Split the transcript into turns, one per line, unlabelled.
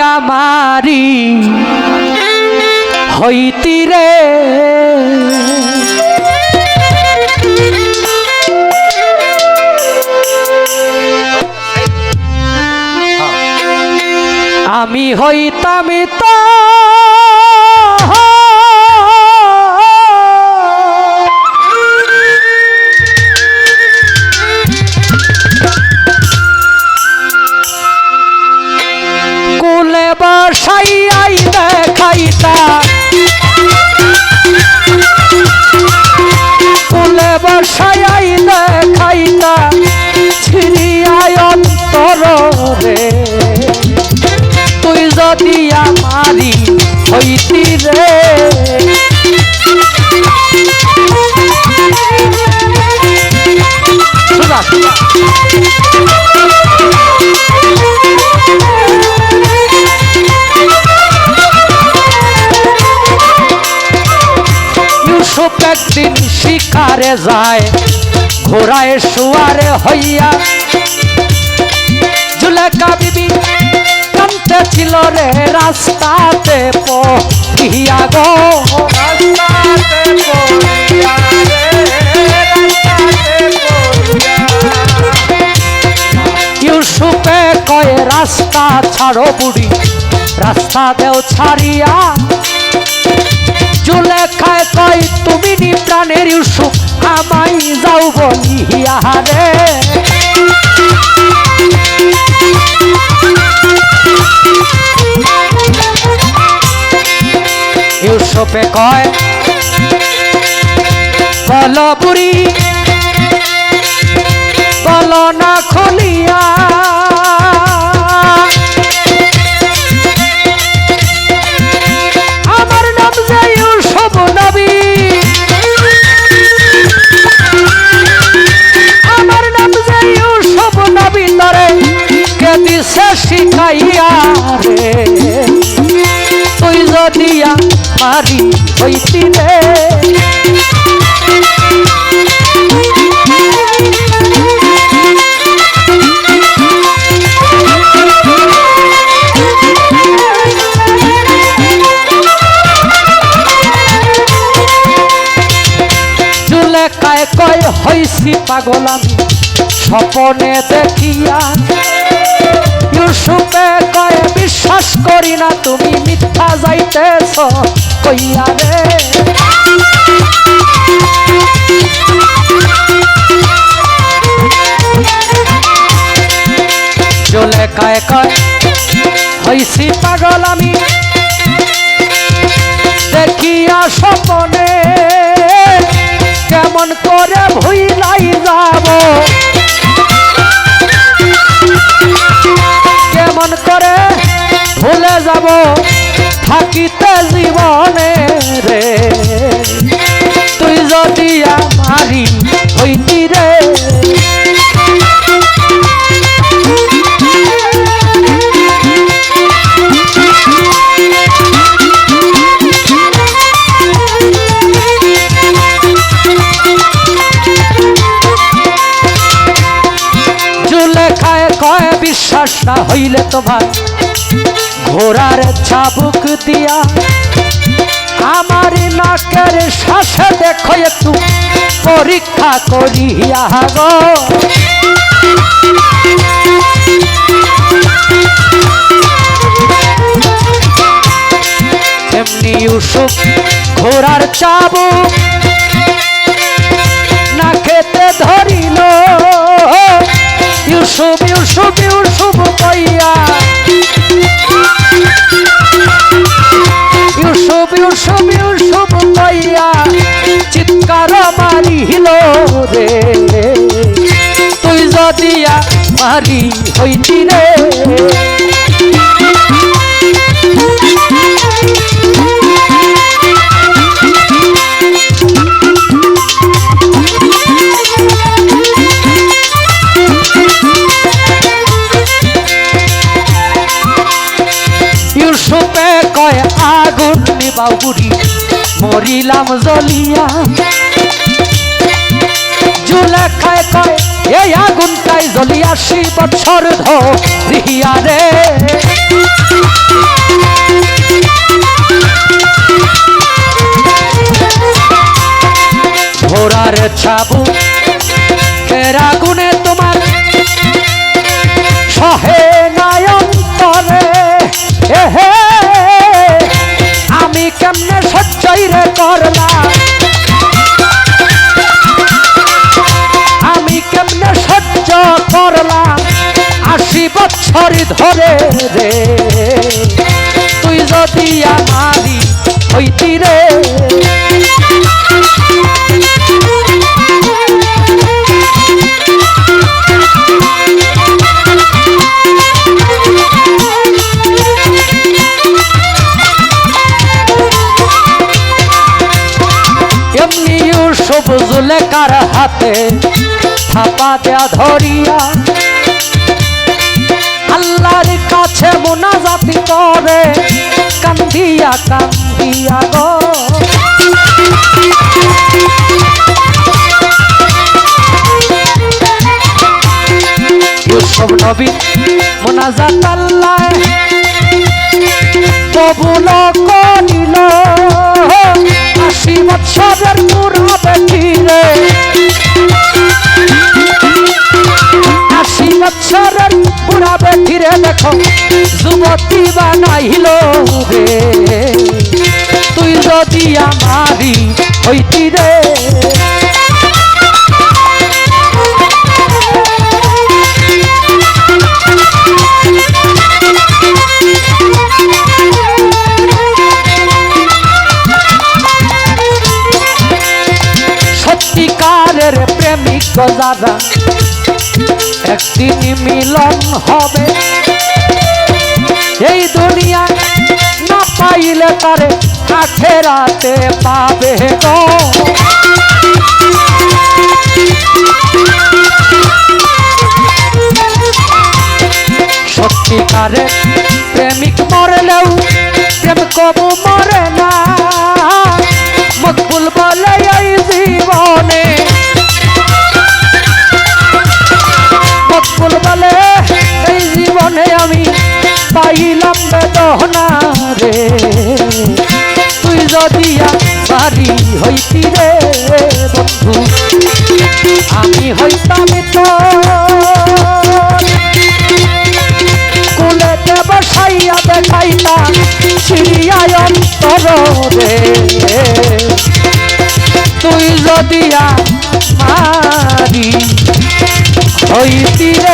আমারি হইতি রে। আমি হইতাম তো বসাইয়াই দেখাইতা ছিড়িয়ায় অন্তর রে। তুই যদি আমারি হইতি রে। শুনা শুনা শিকারে যায় ঘোড়ায় শুয়ারে হইয়া জুলেখা বিবি কান্তে ছিল রে রাস্তাতে পিয়া গো। ইউসুফে কয়ে রাস্তা ছাড়ো বুড়ি রাস্তা দেও ছাড়িয়া জুলেখায় কয় তুমি নি প্রাণের ইউসুফ আমাই যাও বলিয়া রে ইউসুফে কয়, বল বুড়ি, বল না খুলিয়া। শিখাইয়া রে। তুই যদি মারি হইতি রে। কয় হইছি পাগল আমি। স্বপনে দেখিয়া করি না তুমি মিথ্যা যাইতেছ, কইয়া রে জুলেখায় কয় হইছি পাগল আমি। দেখিয়া স্বপনে কেমন করে ভুইলাই যাব। যাব থাকিতে জীবনে রে তুই যদি আমারি হইতি রে হইলে তোমার ঘোড়ার চাবুক দিয়া আমার নাকের শ্বাসে দেখো একটু পরীক্ষা করিয়া গো। এমনি ইউসুফ ঘোড়ার চাবুক চিৎকার মারিল রে? তুই যদি মারি হইতি রে? ইউসুফে কয় আগুন নিবাও বুড়ি। মরিলাম জ্বলিয়া জুলেখায় কয় এই আগুনটাই জ্বলিয়া আশি বছর ধরিয়া রে। ঘোড়ার ছাবু করলাম। আমি কেমনে সহ্য করলাম? আশি বছর ধরে রে। তুই যদি আমারি হইতি রে ইউসুফ জুলেকার হাতে? থাপা দেয়া ধরিয়া। আল্লাহর কাছে মোনাজাতি করে, কান্দিয়া কান্দিয়া গো। ইউসুফ নবী মোনাজাত আল্লাহ কবুল বানাইল রে। তুই যদি আমারি হইতি রে। প্রেমিক যারা একদিন মিলন হবে। এই দুনিয়া না পাইলে তারে আখেরাতে পাবে গো আমি হইতাম তো কুলেতে বসাইয়া দেখাইতাম সিরিয়ায় অন্তর রে তুই যদি হইতি রে